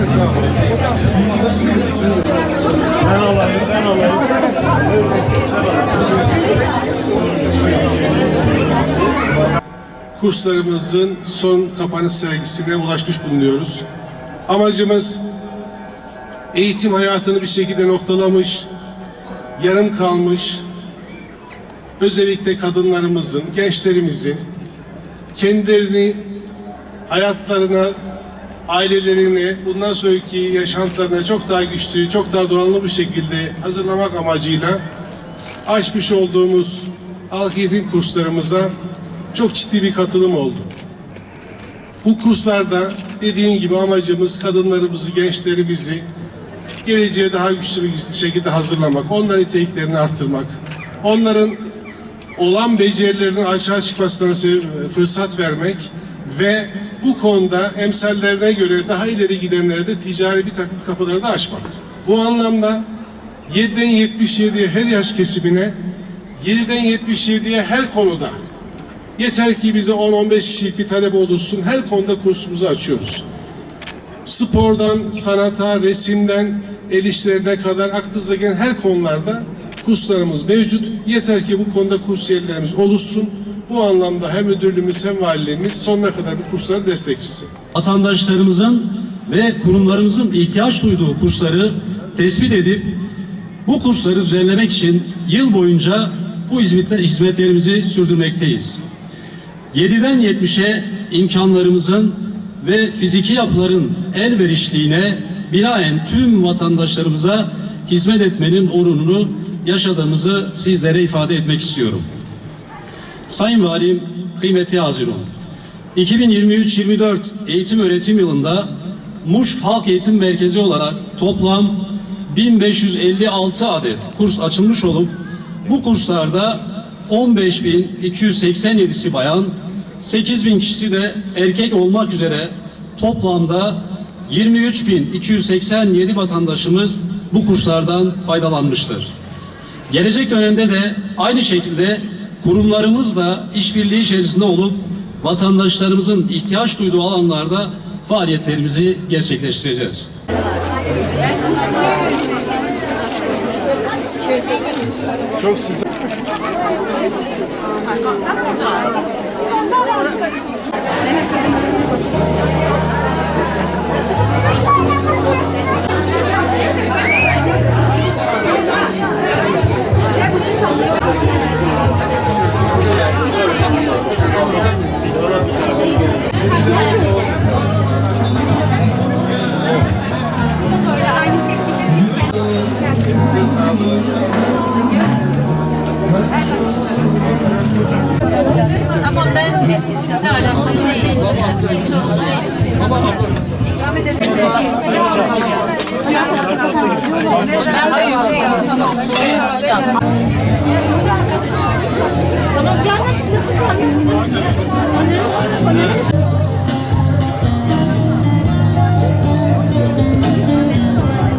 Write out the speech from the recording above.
Ben alayım, ben alayım. Kurslarımızın son kapanış sergisine ulaşmış bulunuyoruz. Amacımız eğitim hayatını bir şekilde noktalamış, yarım kalmış, özellikle kadınlarımızın, gençlerimizin kendilerini hayatlarına ailelerini bundan sonraki yaşantılarına çok daha güçlü, çok daha donanımlı bir şekilde hazırlamak amacıyla açmış olduğumuz halk eğitim kurslarımıza çok ciddi bir katılım oldu. Bu kurslarda dediğim gibi amacımız kadınlarımızı, gençlerimizi geleceğe daha güçlü bir şekilde hazırlamak, onların niteliklerini artırmak, onların olan becerilerinin açığa çıkmasına se- fırsat vermek ve bu konuda emsallerine göre daha ileri gidenlere de ticari bir takım kapıları da açmak. Bu anlamda 7'den 77'ye her yaş kesimine, 7'den 77'ye her konuda yeter ki bize 10-15 kişilik bir talep olursun, her konuda kursumuzu açıyoruz. Spordan, sanata, resimden, el işlerine kadar aklınıza gelen her konularda kurslarımız mevcut. Yeter ki bu konuda kursiyerlerimiz oluşsun. Bu anlamda hem müdürlüğümüz hem valiliğimiz sonuna kadar bu kursların destekçisi. vatandaşlarımızın ve kurumlarımızın ihtiyaç duyduğu kursları tespit edip bu kursları düzenlemek için yıl boyunca bu hizmet- hizmetlerimizi sürdürmekteyiz. 7'den 70'e imkanlarımızın ve fiziki yapıların elverişliğine binaen tüm vatandaşlarımıza hizmet etmenin onurunu yaşadığımızı sizlere ifade etmek istiyorum. Sayın Valim, kıymetli Hazirun, 2023-24 eğitim öğretim yılında Muş Halk Eğitim Merkezi olarak toplam 1556 adet kurs açılmış olup bu kurslarda 15.287'si bayan, 8.000 kişisi de erkek olmak üzere toplamda 23.287 vatandaşımız bu kurslardan faydalanmıştır. Gelecek dönemde de aynı şekilde kurumlarımızla işbirliği içerisinde olup vatandaşlarımızın ihtiyaç duyduğu alanlarda faaliyetlerimizi gerçekleştireceğiz. Çok sıcak. Ben biz sizinle alakalı değil. Bir sorunu değil. İkram edelim. Tamam gelmek istedim.